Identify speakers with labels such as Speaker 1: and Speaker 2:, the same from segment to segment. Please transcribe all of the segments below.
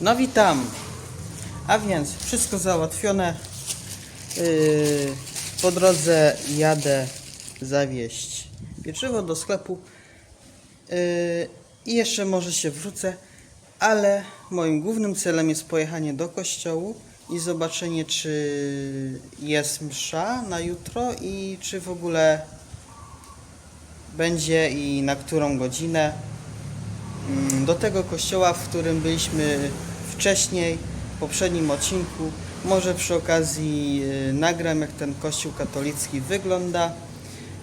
Speaker 1: No witam. A więc wszystko załatwione. Yy, po drodze jadę zawieźć pieczywo do sklepu. Yy, I jeszcze może się wrócę, ale moim głównym celem jest pojechanie do kościołu i zobaczenie, czy jest msza na jutro i czy w ogóle będzie i na którą godzinę. Mm, do tego kościoła, w którym byliśmy wcześniej, w poprzednim odcinku. Może przy okazji y, nagram, jak ten kościół katolicki wygląda.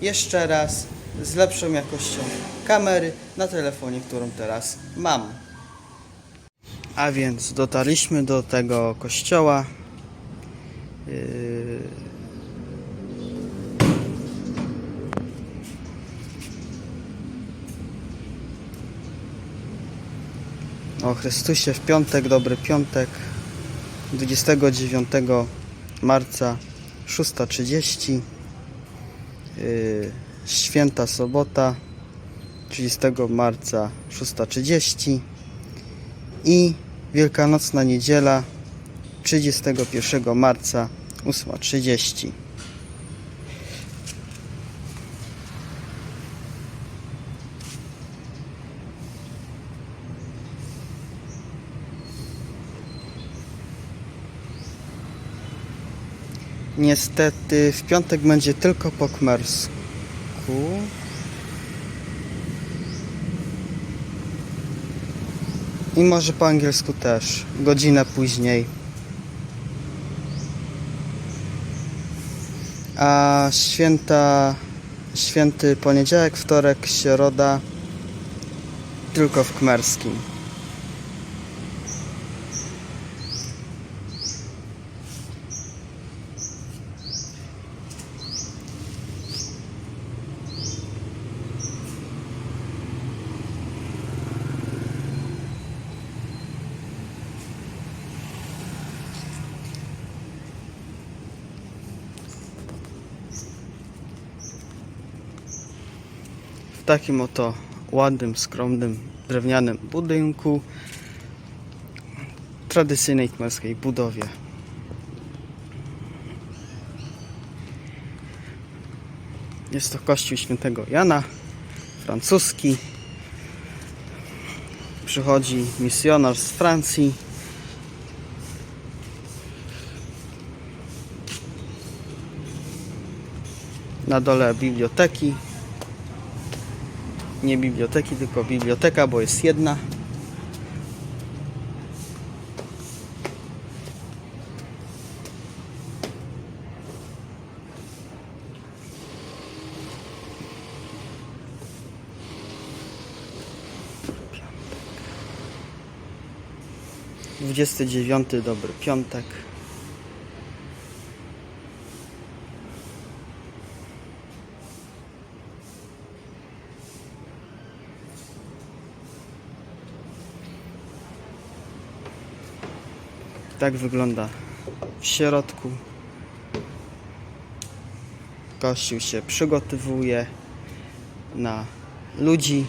Speaker 1: Jeszcze raz z lepszą jakością kamery na telefonie, którą teraz mam. A więc dotarliśmy do tego kościoła. Yy, o Chrystusie w piątek, dobry piątek, 29 marca 6.30, yy, święta sobota, 30 marca 6.30 i wielkanocna niedziela 31 marca 8.30. Niestety w piątek będzie tylko po kmersku. I może po angielsku też. Godzinę później. A święta, święty poniedziałek, wtorek, środa tylko w kmerskim. Takim oto ładnym, skromnym, drewnianym budynku tradycyjnej kmerskiej budowie. Jest to kościół świętego Jana, francuski. Przychodzi misjonarz z Francji. Na dole biblioteki, nie biblioteki, tylko biblioteka, bo jest jedna. Dwudziesty dobry piątek. Tak wygląda w środku. Kościół się przygotowuje na ludzi.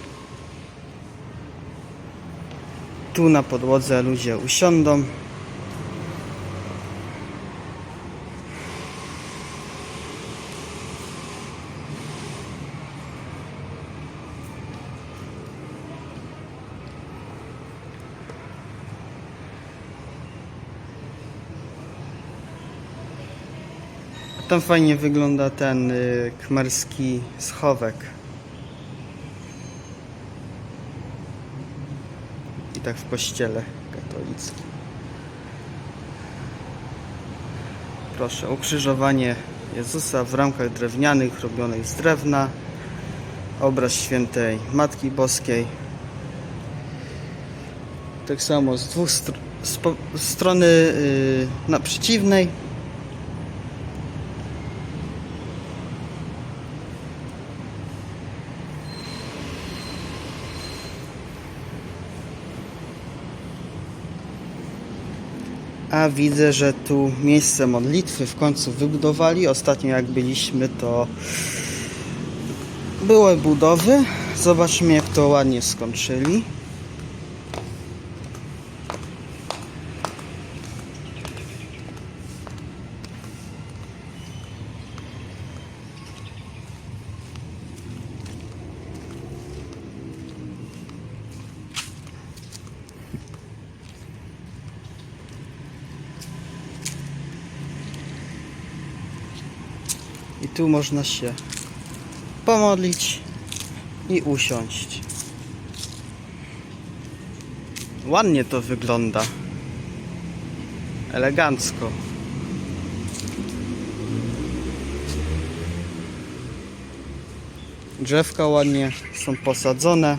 Speaker 1: Tu na podłodze ludzie usiądą. Tam fajnie wygląda ten y, kmerski schowek. I tak w kościele katolickim. Proszę, ukrzyżowanie Jezusa w ramkach drewnianych, robionych z drewna. Obraz świętej Matki Boskiej. Tak samo z dwóch str- z strony y, na przeciwnej A widzę, że tu miejsce modlitwy w końcu wybudowali. Ostatnio jak byliśmy, to były budowy. Zobaczmy jak to ładnie skończyli. I tu można się pomodlić i usiąść. Ładnie to wygląda. Elegancko. Drzewka ładnie są posadzone.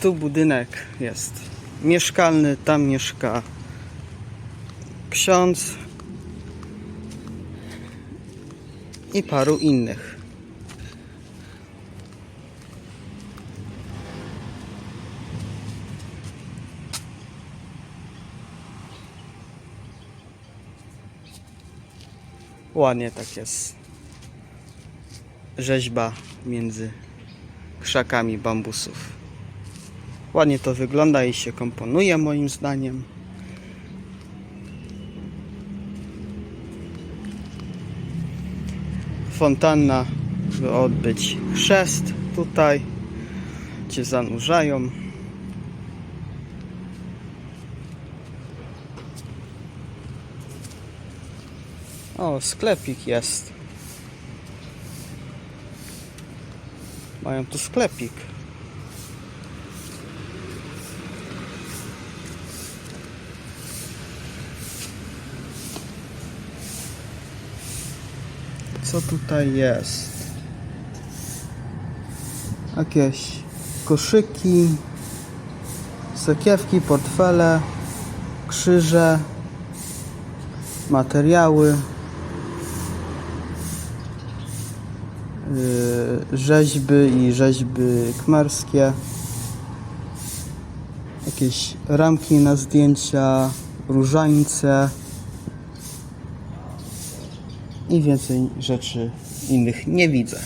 Speaker 1: Tu budynek jest mieszkalny, tam mieszka ksiądz i paru innych. Ładnie tak jest. Rzeźba między krzakami bambusów. Ładnie to wygląda i się komponuje moim zdaniem. Fontanna, by odbyć chrzest tutaj. Cię zanurzają. O, sklepik jest. Mają tu sklepik. Co tutaj jest? Jakieś koszyki, sakiewki, portfele, krzyże, materiały, yy, rzeźby i rzeźby kmerskie, jakieś ramki na zdjęcia, różańce i więcej rzeczy innych nie widzę.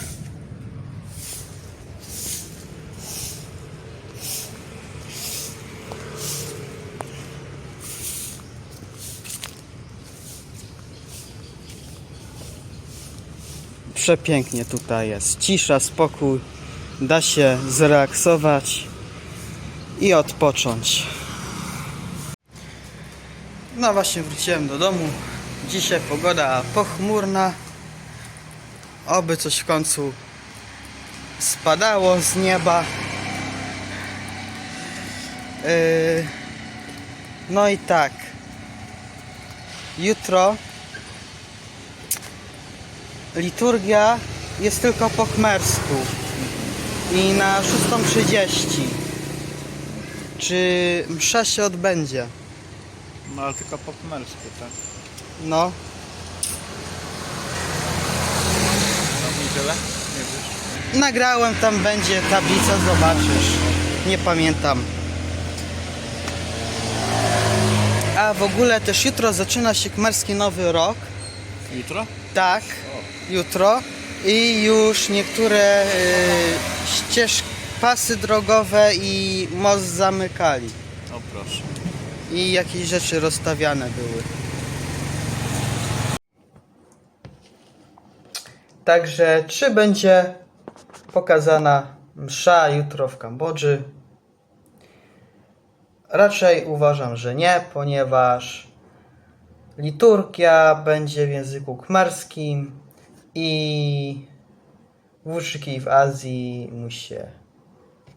Speaker 1: Przepięknie tutaj jest. Cisza, spokój. Da się zrelaksować i odpocząć. No właśnie wróciłem do domu. Dzisiaj pogoda pochmurna. Oby coś w końcu spadało z nieba. Yy, no i tak. Jutro liturgia jest tylko po khmersku i na 6.30. Czy msza się odbędzie?
Speaker 2: No ale tylko po khmersku, tak?
Speaker 1: No,
Speaker 2: No? Nie wiesz?
Speaker 1: Nagrałem, tam będzie tablica, zobaczysz. Nie pamiętam. A w ogóle też jutro zaczyna się Kmerski Nowy Rok.
Speaker 2: Jutro?
Speaker 1: Tak, jutro. I już niektóre y, ścieżki, pasy drogowe i most zamykali.
Speaker 2: O proszę.
Speaker 1: I jakieś rzeczy rozstawiane były. Także czy będzie pokazana msza jutro w Kambodży? Raczej uważam, że nie, ponieważ liturgia będzie w języku khmerskim i włóczyki w Azji mu się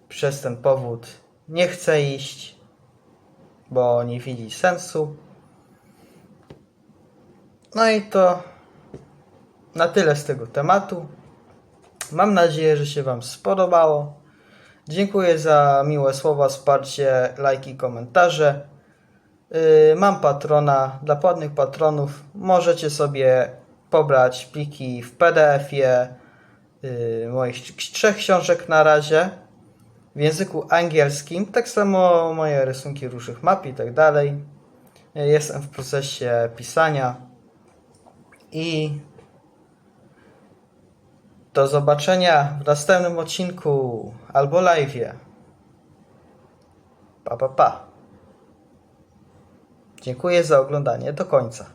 Speaker 1: przez ten powód nie chce iść bo nie widzi sensu. No i to na tyle z tego tematu. Mam nadzieję, że się Wam spodobało. Dziękuję za miłe słowa, wsparcie, lajki, komentarze. Yy, mam patrona. Dla płatnych patronów możecie sobie pobrać pliki w PDF-ie yy, moich trzech książek na razie w języku angielskim. Tak samo moje rysunki różnych map i tak dalej. Jestem w procesie pisania i do zobaczenia w następnym odcinku albo live'ie. Pa, pa, pa. Dziękuję za oglądanie do końca.